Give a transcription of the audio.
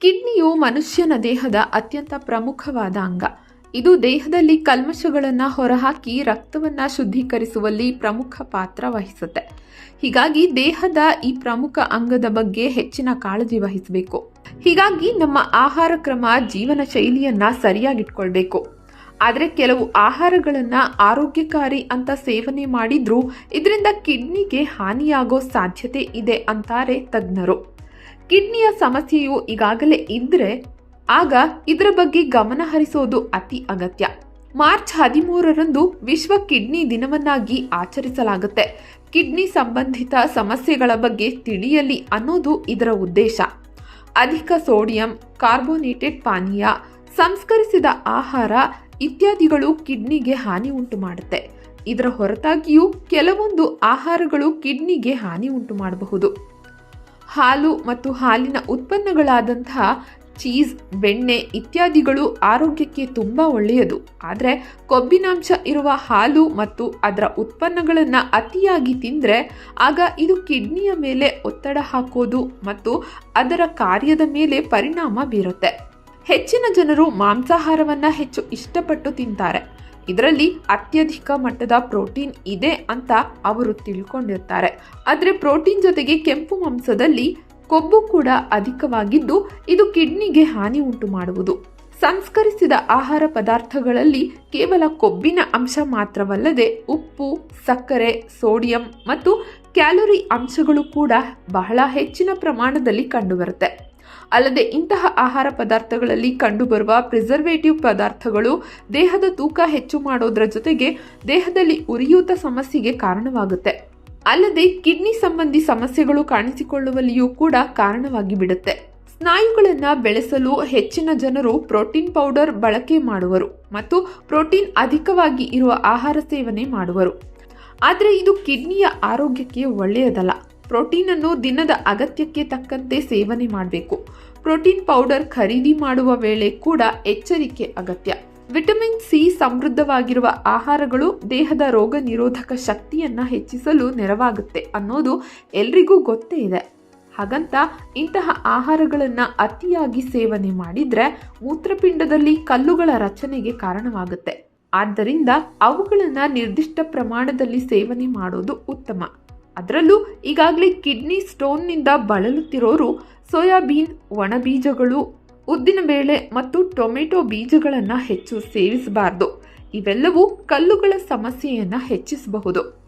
ಕಿಡ್ನಿಯು ಮನುಷ್ಯನ ದೇಹದ ಅತ್ಯಂತ ಪ್ರಮುಖವಾದ ಅಂಗ. ಇದು ದೇಹದಲ್ಲಿ ಕಲ್ಮಶಗಳನ್ನು ಹೊರಹಾಕಿ ರಕ್ತವನ್ನು ಶುದ್ಧೀಕರಿಸುವಲ್ಲಿ ಪ್ರಮುಖ ಪಾತ್ರ ವಹಿಸುತ್ತೆ. ಹೀಗಾಗಿ ದೇಹದ ಈ ಪ್ರಮುಖ ಅಂಗದ ಬಗ್ಗೆ ಹೆಚ್ಚಿನ ಕಾಳಜಿ ವಹಿಸಬೇಕು. ಹೀಗಾಗಿ ನಮ್ಮ ಆಹಾರ ಕ್ರಮ ಜೀವನ ಶೈಲಿಯನ್ನ ಸರಿಯಾಗಿಟ್ಕೊಳ್ಬೇಕು. ಆದರೆ ಕೆಲವು ಆಹಾರಗಳನ್ನು ಆರೋಗ್ಯಕಾರಿ ಅಂತ ಸೇವನೆ ಮಾಡಿದರೂ ಇದರಿಂದ ಕಿಡ್ನಿಗೆ ಹಾನಿಯಾಗೋ ಸಾಧ್ಯತೆ ಇದೆ ಅಂತಾರೆ ತಜ್ಞರು. ಕಿಡ್ನಿಯ ಸಮಸ್ಯೆಯು ಈಗಾಗಲೇ ಇದ್ದರೆ ಆಗ ಇದರ ಬಗ್ಗೆ ಗಮನ ಹರಿಸೋದು ಅತಿ ಅಗತ್ಯ. ಮಾರ್ಚ್ ಹದಿಮೂರರಂದು ವಿಶ್ವ ಕಿಡ್ನಿ ದಿನವನ್ನಾಗಿ ಆಚರಿಸಲಾಗುತ್ತೆ. ಕಿಡ್ನಿ ಸಂಬಂಧಿತ ಸಮಸ್ಯೆಗಳ ಬಗ್ಗೆ ತಿಳಿಯಲಿ ಅನ್ನೋದು ಇದರ ಉದ್ದೇಶ. ಅಧಿಕ ಸೋಡಿಯಂ, ಕಾರ್ಬೋನೇಟೆಡ್ ಪಾನೀಯ, ಸಂಸ್ಕರಿಸಿದ ಆಹಾರ ಇತ್ಯಾದಿಗಳು ಕಿಡ್ನಿಗೆ ಹಾನಿ ಉಂಟು ಮಾಡುತ್ತೆ. ಇದರ ಹೊರತಾಗಿಯೂ ಕೆಲವೊಂದು ಆಹಾರಗಳು ಕಿಡ್ನಿಗೆ ಹಾನಿ ಉಂಟು ಮಾಡಬಹುದು. ಹಾಲು ಮತ್ತು ಹಾಲಿನ ಉತ್ಪನ್ನಗಳಾದಂತಹ ಚೀಸ್, ಬೆಣ್ಣೆ ಇತ್ಯಾದಿಗಳು ಆರೋಗ್ಯಕ್ಕೆ ತುಂಬ ಒಳ್ಳೆಯದು. ಆದರೆ ಕೊಬ್ಬಿನಾಂಶ ಇರುವ ಹಾಲು ಮತ್ತು ಅದರ ಉತ್ಪನ್ನಗಳನ್ನು ಅತಿಯಾಗಿ ತಿಂದರೆ ಆಗ ಇದು ಕಿಡ್ನಿಯ ಮೇಲೆ ಒತ್ತಡ ಹಾಕೋದು ಮತ್ತು ಅದರ ಕಾರ್ಯದ ಮೇಲೆ ಪರಿಣಾಮ ಬೀರುತ್ತೆ. ಹೆಚ್ಚಿನ ಜನರು ಮಾಂಸಾಹಾರವನ್ನು ಹೆಚ್ಚು ಇಷ್ಟಪಟ್ಟು ತಿಂತಾರೆ. ಇದರಲ್ಲಿ ಅತ್ಯಧಿಕ ಮಟ್ಟದ ಪ್ರೋಟೀನ್ ಇದೆ ಅಂತ ಅವರು ತಿಳ್ಕೊಂಡಿರ್ತಾರೆ. ಆದರೆ ಪ್ರೋಟೀನ್ ಜೊತೆಗೆ ಕೆಂಪು ಮಾಂಸದಲ್ಲಿ ಕೊಬ್ಬು ಕೂಡ ಅಧಿಕವಾಗಿದ್ದು ಇದು ಕಿಡ್ನಿಗೆ ಹಾನಿ ಉಂಟು ಮಾಡುವುದು. ಸಂಸ್ಕರಿಸಿದ ಆಹಾರ ಪದಾರ್ಥಗಳಲ್ಲಿ ಕೇವಲ ಕೊಬ್ಬಿನ ಅಂಶ ಮಾತ್ರವಲ್ಲದೆ ಉಪ್ಪು, ಸಕ್ಕರೆ, ಸೋಡಿಯಂ ಮತ್ತು ಕ್ಯಾಲೋರಿ ಅಂಶಗಳು ಕೂಡ ಬಹಳ ಹೆಚ್ಚಿನ ಪ್ರಮಾಣದಲ್ಲಿ ಕಂಡುಬರುತ್ತೆ. ಅಲ್ಲದೆ ಇಂತಹ ಆಹಾರ ಪದಾರ್ಥಗಳಲ್ಲಿ ಕಂಡುಬರುವ ಪ್ರಿಸರ್ವೇಟಿವ್ ಪದಾರ್ಥಗಳು ದೇಹದ ತೂಕ ಹೆಚ್ಚು ಮಾಡೋದ್ರ ಜೊತೆಗೆ ದೇಹದಲ್ಲಿ ಉರಿಯೂತ ಸಮಸ್ಯೆಗೆ ಕಾರಣವಾಗುತ್ತೆ. ಅಲ್ಲದೆ ಕಿಡ್ನಿ ಸಂಬಂಧಿ ಸಮಸ್ಯೆಗಳು ಕಾಣಿಸಿಕೊಳ್ಳುವಲ್ಲಿಯೂ ಕೂಡ ಕಾರಣವಾಗಿ ಬಿಡುತ್ತೆ. ಸ್ನಾಯುಗಳನ್ನು ಬೆಳೆಸಲು ಹೆಚ್ಚಿನ ಜನರು ಪ್ರೋಟೀನ್ ಪೌಡರ್ ಬಳಕೆ ಮಾಡುವರು ಮತ್ತು ಪ್ರೋಟೀನ್ ಅಧಿಕವಾಗಿ ಇರುವ ಆಹಾರ ಸೇವನೆ ಮಾಡುವರು. ಆದರೆ ಇದು ಕಿಡ್ನಿಯ ಆರೋಗ್ಯಕ್ಕೆ ಒಳ್ಳೆಯದಲ್ಲ. ಪ್ರೋಟೀನನ್ನು ದಿನದ ಅಗತ್ಯಕ್ಕೆ ತಕ್ಕಂತೆ ಸೇವನೆ ಮಾಡಬೇಕು. ಪ್ರೋಟೀನ್ ಪೌಡರ್ ಖರೀದಿ ಮಾಡುವ ವೇಳೆ ಕೂಡ ಎಚ್ಚರಿಕೆ ಅಗತ್ಯ. ವಿಟಮಿನ್ ಸಿ ಸಮೃದ್ಧವಾಗಿರುವ ಆಹಾರಗಳು ದೇಹದ ರೋಗ ನಿರೋಧಕ ಶಕ್ತಿಯನ್ನು ಹೆಚ್ಚಿಸಲು ನೆರವಾಗುತ್ತೆ ಅನ್ನೋದು ಎಲ್ರಿಗೂ ಗೊತ್ತೇ ಇದೆ. ಹಾಗಂತ ಇಂತಹ ಆಹಾರಗಳನ್ನು ಅತಿಯಾಗಿ ಸೇವನೆ ಮಾಡಿದರೆ ಮೂತ್ರಪಿಂಡದಲ್ಲಿ ಕಲ್ಲುಗಳ ರಚನೆಗೆ ಕಾರಣವಾಗುತ್ತೆ. ಆದ್ದರಿಂದ ಅವುಗಳನ್ನು ನಿರ್ದಿಷ್ಟ ಪ್ರಮಾಣದಲ್ಲಿ ಸೇವನೆ ಮಾಡೋದು ಉತ್ತಮ. ಅದರಲ್ಲೂ ಈಗಾಗಲೇ ಕಿಡ್ನಿ ಸ್ಟೋನ್ನಿಂದ ಬಳಲುತ್ತಿರೋರು ಸೋಯಾಬೀನ್, ಒಣಬೀಜಗಳು ಉದ್ದಿನಬೇಳೆ ಮತ್ತು ಟೊಮೆಟೊ ಬೀಜಗಳನ್ನು ಹೆಚ್ಚು ಸೇವಿಸಬಾರ್ದು. ಇವೆಲ್ಲವೂ ಕಲ್ಲುಗಳ ಸಮಸ್ಯೆಯನ್ನು ಹೆಚ್ಚಿಸಬಹುದು.